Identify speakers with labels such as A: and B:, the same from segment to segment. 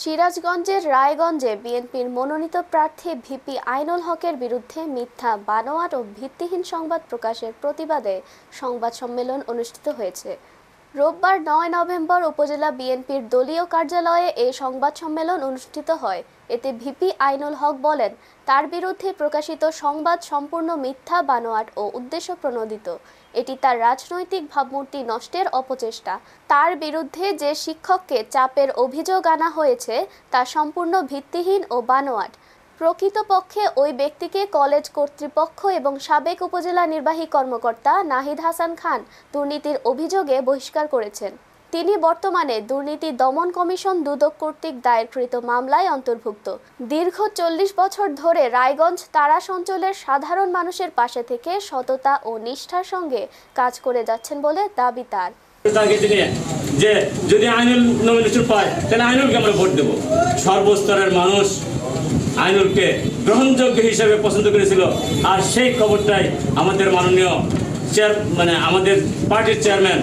A: সিরাজগঞ্জের রায়গঞ্জে বিএনপির মনোনীত প্রার্থী ভিপি আইনুল হকের বিরুদ্ধে মিথ্যা বানোয়ার ও ভিত্তিহীন সংবাদ প্রকাশের প্রতিবাদে সংবাদ সম্মেলন অনুষ্ঠিত হয়েছে। রোববার নয় নভেম্বর উপজেলা বিএনপির দলীয় কার্যালয়ে এই সংবাদ সম্মেলন অনুষ্ঠিত হয়। এতে ভিপি আইনুল হক বলেন, তার বিরুদ্ধে প্রকাশিত সংবাদ সম্পূর্ণ মিথ্যা, বানোয়াট ও উদ্দেশ্য প্রণোদিত। এটি তার রাজনৈতিক ভাবমূর্তি নষ্টের অপচেষ্টা। তার বিরুদ্ধে যে শিক্ষককে চাপের অভিযোগ আনা হয়েছে, তা সম্পূর্ণ ভিত্তিহীন ও বানোয়াট। প্রকৃতপক্ষে ওই ব্যক্তিকে কলেজ কর্তৃপক্ষ এবং সাবেক উপজেলা নির্বাহী কর্মকর্তা নাহিদ হাসান খান দুর্নীতির অভিযোগে বহিষ্কার করেছেন। তিনি বর্তমানে দুর্নীতি দমন কমিশন দুদক কর্তৃক দায়েরকৃত মামলায় অন্তর্ভুক্ত। দীর্ঘ চল্লিশ বছর ধরে রায়গঞ্জ তারাস অঞ্চলের সাধারণ মানুষের পাশে থেকে সততা ও নিষ্ঠার সঙ্গে কাজ করে যাচ্ছেন বলে দাবি তার।
B: যে যদি আইনুল পায় তাহলে আইনুলকে আমরা ভোট দেবো। সর্বস্তরের মানুষ আইনুলকে গ্রহণযোগ্য হিসেবে পছন্দ করেছিল। আর সেই খবরটাই আমাদের মাননীয় চেয়ার মানে আমাদের পার্টির চেয়ারম্যান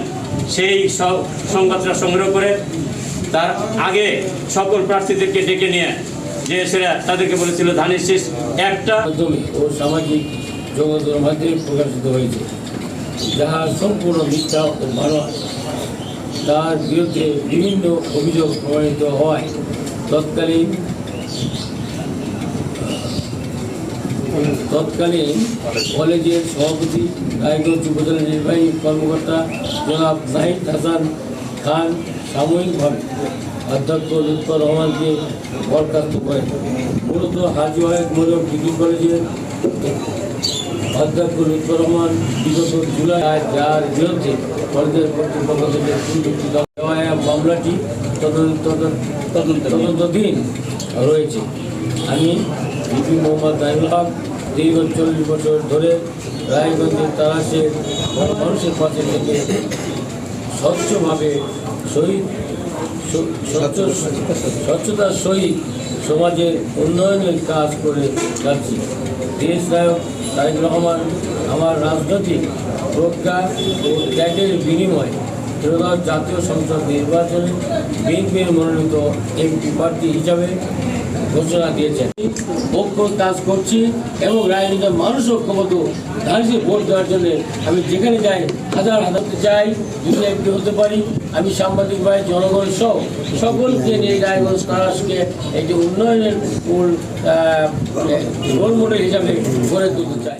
B: সেই সব সংবাদটা সংগ্রহ করে তার আগে সকল প্রার্থীদেরকে ডেকে নিয়ে যে সেরা তাদেরকে বলেছিল ধানের শীষ একটা
C: ও সামাজিক যোগাযোগের মাধ্যমে প্রকাশিত হয়েছে, যাহা সম্পূর্ণ মিথ্যা ও ভালো তার বিরুদ্ধে বিভিন্ন অভিযোগ প্রমাণিত হয়। তৎকালীন তৎকালীন কলেজের সভাপতি রায়গঞ্জ উপজেলা নির্বাহী কর্মকর্তা জনাব নাহিদ হাসান খান সাময়িকভাবে অধ্যক্ষ লুৎফর রহমানকে বরখাস্ত করেন। মূলত হাজি ওয়াহেদ মোদক ডিগ্রি কলেজের অধ্যক্ষ লুৎফর রহমান বিগত জুলাই যার বিরুদ্ধে কলেজের কর্তৃপক্ষ থেকে দুর্নীতি মামলাটি তদন্ত তদন্ত- তদন্তাধীন। রয়েছে। আমি বিপি মোহাম্মদ নাইমুল হক দীর্ঘ চল্লিশ বছর ধরে রায়গঞ্জের তারাসে মানুষের পাশে থেকে স্বচ্ছভাবে শহীদ স্বচ্ছ, স্বচ্ছতার সহিত সমাজের উন্নয়নের কাজ করে যাচ্ছি। দেশ নায়ক তারেক রহমান আমার রাজনৈতিক প্রজ্ঞা ও ত্যাগের বিনিময়ে ত্রয়োদশ জাতীয় সংসদ নির্বাচনে বিএনপির মনোনীত এমপি প্রার্থী হিসাবে ঘোষণা দিয়েছেন। পক্ষ কাজ করছি এবং রাজনীতির মানুষ ঐক্যবদ্ধ দাঁড়িয়ে ভোট দেওয়ার জন্য আমি যেখানে যাই, হাজার হাজার চাই যদি একটি হতে পারি। আমি সাংবাদিক ভাই, জনগণ সহ সকলকে নিয়ে রায়গঞ্জ তারাসকে একটি উন্নয়নের রোল মডেল হিসাবে গড়ে তুলতে চাই।